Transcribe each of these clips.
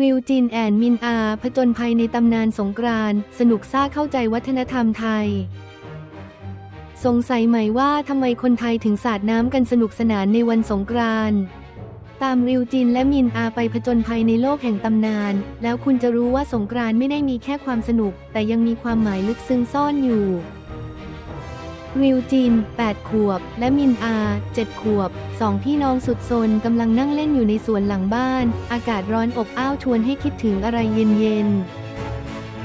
ริวจินแอนมินอาผจญภัยในตำนานสงกรานต์สนุกซ่าเข้าใจวัฒนธรรมไทย สงสัยไหมว่าทำไมคนไทยถึงสาดน้ำกันสนุกสนานในวันสงกรานต์ตามริวจินและมินอาไปผจญภัยในโลกแห่งตำนาน แล้วคุณจะรู้ว่าสงกรานต์ไม่ได้มีแค่ความสนุก แต่ยังมีความหมายลึกซึ้งซ่อนอยู่ ริวจิน 8 ขวบ และมินอา 7 ขวบ สองพี่น้องสุดซนกำลังนั่งเล่นอยู่ในสวนหลังบ้าน อากาศร้อนอบอ้าวชวนให้คิดถึงอะไรเย็น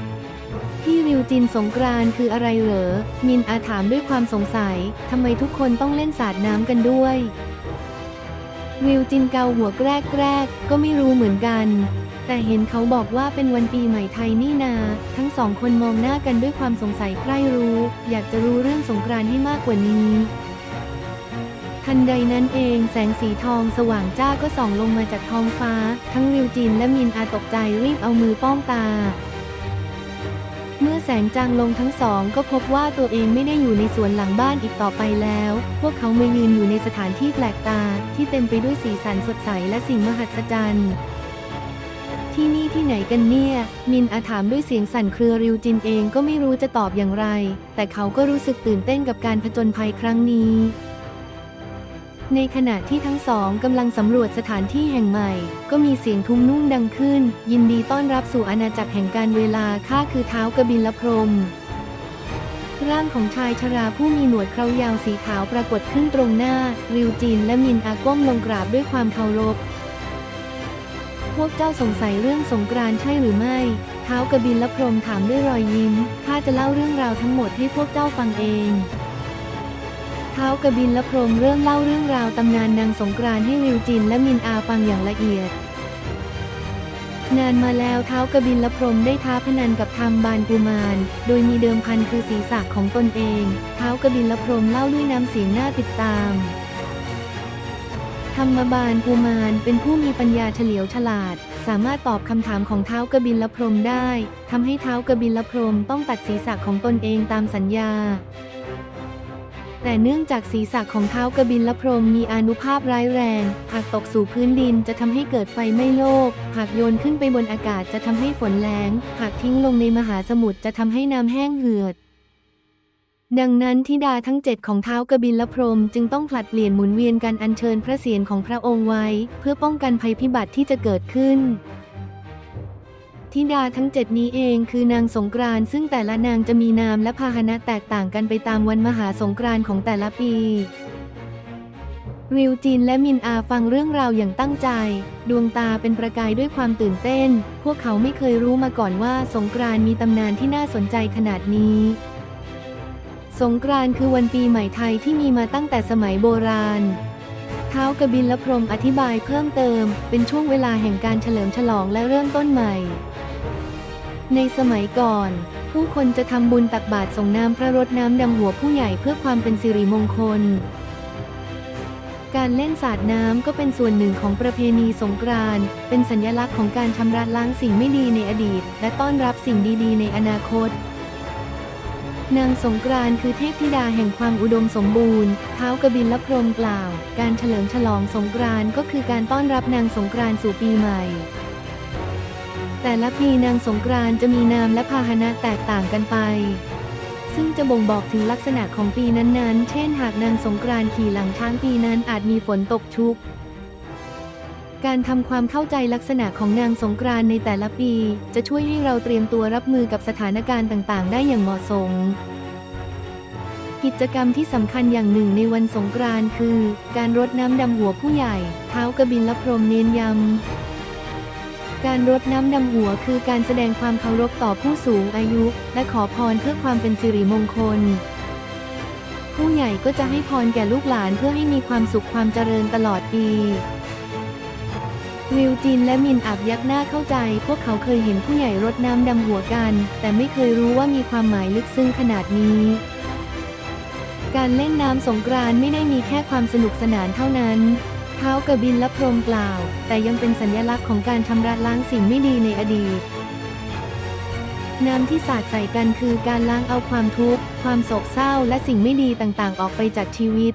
ๆ พี่ริวจินสงกรานคืออะไรเหรอ มินอาถามด้วยความสงสัย ทำไมทุกคนต้องเล่นสาดน้ำกันด้วยริวจินเกาหัวแกรกแกรกๆ ก็ไม่รู้เหมือนกัน แต่เห็นเขาบอกว่าเป็นวันปีใหม่ไทยนี่นา ทั้งสองคนมองหน้ากันด้วยความสงสัยใคร่รู้ อยากจะรู้เรื่องสงกรานต์ให้มากกว่านี้ ทันใดนั้นเองแสงสีทองสว่างจ้าก็ส่องลงมาจากท้องฟ้า ทั้งริวจินและมินอาตกใจรีบเอามือป้องตาเมื่อแสงจางลงทั้งสองก็พบว่าตัวเองไม่ได้อยู่ในสวนหลังบ้านอีกต่อไปแล้ว พวกเขามายืนอยู่ในสถานที่แปลกตา ที่เต็มไปด้วยสีสันสดใสและสิ่งมหัศจรรย์ ที่นี่ที่ไหนกันเนี่ย มินอาถามด้วยเสียงสั่นเครือริวจินเองก็ไม่รู้จะตอบอย่างไร แต่เขาก็รู้สึกตื่นเต้นกับการผจญภัยครั้งนี้ ในขณะที่ทั้งสองกำลังสำรวจสถานที่แห่งใหม่ ก็มีเสียงทุ้มนุ่งดังขึ้น ยินดีต้อนรับสู่อาณาจักรแห่งการเวลาข้าคือเท้ากบิลพรมร่างของชายชราผู้มีหนวดเครายาวสีขาวปรากฏขึ้นตรงหน้า ริวจินและมินอาก้มลงกราบด้วยความเคารพ พวกเจ้าสงสัยเรื่องสงกรานต์ใช่หรือไม่ เท้าวกบินและพรหมถามด้วยรอยยิ้ม ข้าจะเล่าเรื่องราวทั้งหมดให้พวกเจ้าฟังเองท้าวกบินและพรหมเริ่มเล่าเรื่องราวตำนานนางสงกรานต์ให้ริวจินและมินอาฟังอย่างละเอียดนานมาแล้วเท้ากบินและพรหมได้ท้าพนันกับธรรมบานกุมาร โดยมีเดิมพันคือศีรษะของตนเอง เท้ากบินและพรหมเล่าด้วยน้ำเสียงน่าติดตาม ธรรมบาลกุมารเป็นผู้มีปัญญาเฉลียวฉลาด สามารถตอบคำถามของเท้ากบินและพรมได้ทำให้เท้ากบินและพรมต้องตัดศีรษะของตนเองตามสัญญา แต่เนื่องจากศีรษะของเท้ากบินและพรมมีอนุภาพร้ายแรง หากตกสู่พื้นดินจะทำให้เกิดไฟไหม้โลก หากโยนขึ้นไปบนอากาศจะทำให้ฝนแล้งหากทิ้งลงในมหาสมุทรจะทำให้น้ำแห้งเหือด ดังนั้นธิดาทั้งเจ็ดของเท้าวกบินและพรมจึงต้องผลัดเปลี่ยนหมุนเวียนกันอัญเชิญพระเศียรของพระองค์ไว้ เพื่อป้องกันภัยพิบัติที่จะเกิดขึ้นธิดาทั้งเจ็ดนี้เองคือนางสงกรานซึ่งแต่ละนางจะมีนามและพาหนะแตกต่างกันไปตามวันมหาสงกรานของแต่ละปี ริวจินและมินอาฟังเรื่องราวอย่างตั้งใจ ดวงตาเป็นประกายด้วยความตื่นเต้น พวกเขาไม่เคยรู้มาก่อนว่าสงกรานมีตำนานที่น่าสนใจขนาดนี้ สงกรานต์คือวันปีใหม่ไทยที่มีมาตั้งแต่สมัยโบราณ เท้ากบินและพรมอธิบายเพิ่มเติม เป็นช่วงเวลาแห่งการเฉลิมฉลองและเริ่มต้นใหม่ ในสมัยก่อน ผู้คนจะทำบุญตักบาตรส่งน้ำพระรดน้ำดำหัวผู้ใหญ่เพื่อความเป็นสิริมงคล การเล่นสาดน้ำก็เป็นส่วนหนึ่งของประเพณีสงกรานต์เป็นสัญลักษณ์ของการชำระล้างสิ่งไม่ดีในอดีต และต้อนรับสิ่งดีๆ ในอนาคต นางสงกรานคือเทพธิดาแห่งความอุดมสมบูรณ์ เท้ากบินและพรมกล่าว การเฉลิมฉลองสงกรานก็คือการต้อนรับนางสงกรานสู่ปีใหม่ แต่ละปีนางสงกรานจะมีนามและพาหนะแตกต่างกันไป ซึ่งจะบ่งบอกถึงลักษณะของปีนั้นๆ เช่น หากนางสงกรานขี่หลังช้างปีนั้นอาจมีฝนตกชุก การทำความเข้าใจลักษณะของนางสงกรานในแต่ละปี จะช่วยให้เราเตรียมตัวรับมือกับสถานการณ์ต่างๆ ได้อย่างเหมาะสม กิจกรรมที่สำคัญอย่างหนึ่งในวันสงกรานคือ การรดน้ำดำหัวผู้ใหญ่ เท้าวกบินและพรมเน้นย้ำการรดน้ำดำหัวคือการแสดงความเคารพต่อผู้สูงอายุ และขอพรเพื่อความเป็นสิริมงคลผู้ใหญ่ก็จะให้พรแก่ลูกหลานเพื่อให้มีความสุขความเจริญตลอดปี วิวจินและมินอับยักหน้าเข้าใจ พวกเขาเคยเห็นผู้ใหญ่รดน้ำดำหัวกัน แต่ไม่เคยรู้ว่ามีความหมายลึกซึ้งขนาดนี้ การเล่นน้ำสงกรานไม่ได้มีแค่ความสนุกสนานเท่านั้นเท้าวกบินและพรมกล่าวแต่ยังเป็นสัญลักษณ์ของการชำระล้างสิ่งไม่ดีในอดีตน้ำที่สาดใส่กันคือการล้างเอาความทุกข์ ความโศกเศร้าและสิ่งไม่ดีต่างๆ ออกไปจากชีวิต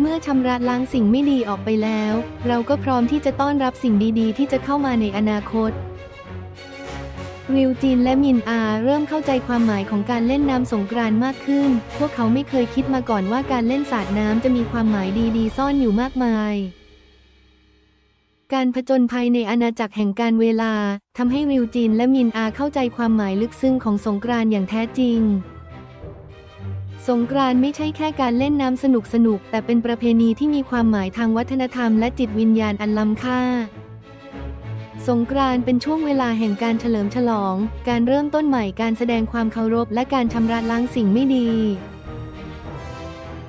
เมื่อชำระล้างสิ่งไม่ดีออกไปแล้ว เราก็พร้อมที่จะต้อนรับสิ่งดีๆ ที่จะเข้ามาในอนาคต ริวจินและมินอาเริ่มเข้าใจความหมายของการเล่นน้ำสงกรานมากขึ้น พวกเขาไม่เคยคิดมาก่อนว่าการเล่นสาดน้ำจะมีความหมายดีๆ ซ่อนอยู่มากมายการผจญภัยในอาณาจักรแห่งการเวลาทำให้ริวจินและมินอาเข้าใจความหมายลึกซึ้งของสงกรานต์อย่างแท้จริง สงกรานต์ไม่ใช่แค่การเล่นน้ำสนุกสนุกๆแต่เป็นประเพณีที่มีความหมายทางวัฒนธรรมและจิตวิญญาณอันล้ำค่า สงกรานต์เป็นช่วงเวลาแห่งการเฉลิมฉลอง การเริ่มต้นใหม่การแสดงความเคารพ และการชำระล้างสิ่งไม่ดี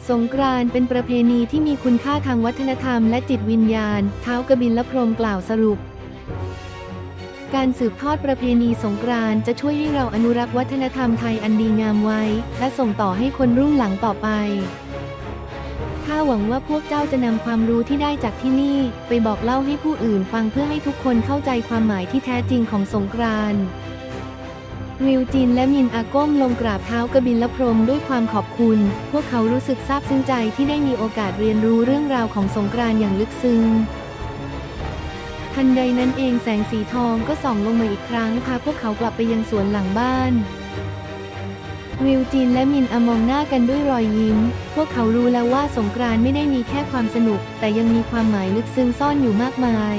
สงกรานต์เป็นประเพณีที่มีคุณค่าทางวัฒนธรรมและจิตวิญญาณ เท้ากบินและพรมกล่าวสรุป การสืบทอดประเพณีสงกรานต์จะช่วยให้เราอนุรักษ์วัฒนธรรมไทยอันดีงามไว้ และส่งต่อให้คนรุ่นหลังต่อไปข้าหวังว่าพวกเจ้าจะนำความรู้ที่ได้จากที่นี่ ไปบอกเล่าให้ผู้อื่นฟังเพื่อให้ทุกคนเข้าใจความหมายที่แท้จริงของสงกรานต์ริวจินและมินอาก้มลงกราบเท้ากบินและพรหมด้วยความขอบคุณ พวกเขารู้สึกซาบซึ้งใจที่ได้มีโอกาสเรียนรู้เรื่องราวของสงกรานต์อย่างลึกซึ้ง ทันใดนั้นเองแสงสีทองก็ส่องลงมาอีกครั้งพาพวกเขากลับไปยังสวนหลังบ้าน วิวจีนและมินอมองหน้ากันด้วยรอยยิ้ม พวกเขารู้แล้วว่าสงกรานต์ไม่ได้มีแค่ความสนุก แต่ยังมีความหมายลึกซึ้งซ่อนอยู่มากมาย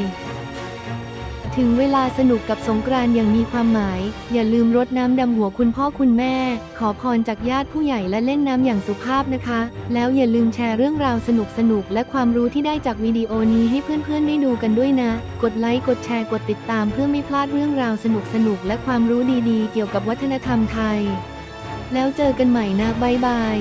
ถึงเวลาสนุกกับสงกรานต์อย่างมีความหมาย อย่าลืมรดน้ำดำหัวคุณพ่อคุณแม่ ขอพรจากญาติผู้ใหญ่และเล่นน้ำอย่างสุภาพนะคะ แล้วอย่าลืมแชร์เรื่องราวสนุกสนุกและความรู้ที่ได้จากวิดีโอนี้ให้เพื่อนๆได้ดูกันด้วยนะ กดไลค์กดแชร์กดติดตามเพื่อไม่พลาดเรื่องราวสนุกสนุกและความรู้ดีๆ เกี่ยวกับวัฒนธรรมไทย แล้วเจอกันใหม่นะบ๊ายบาย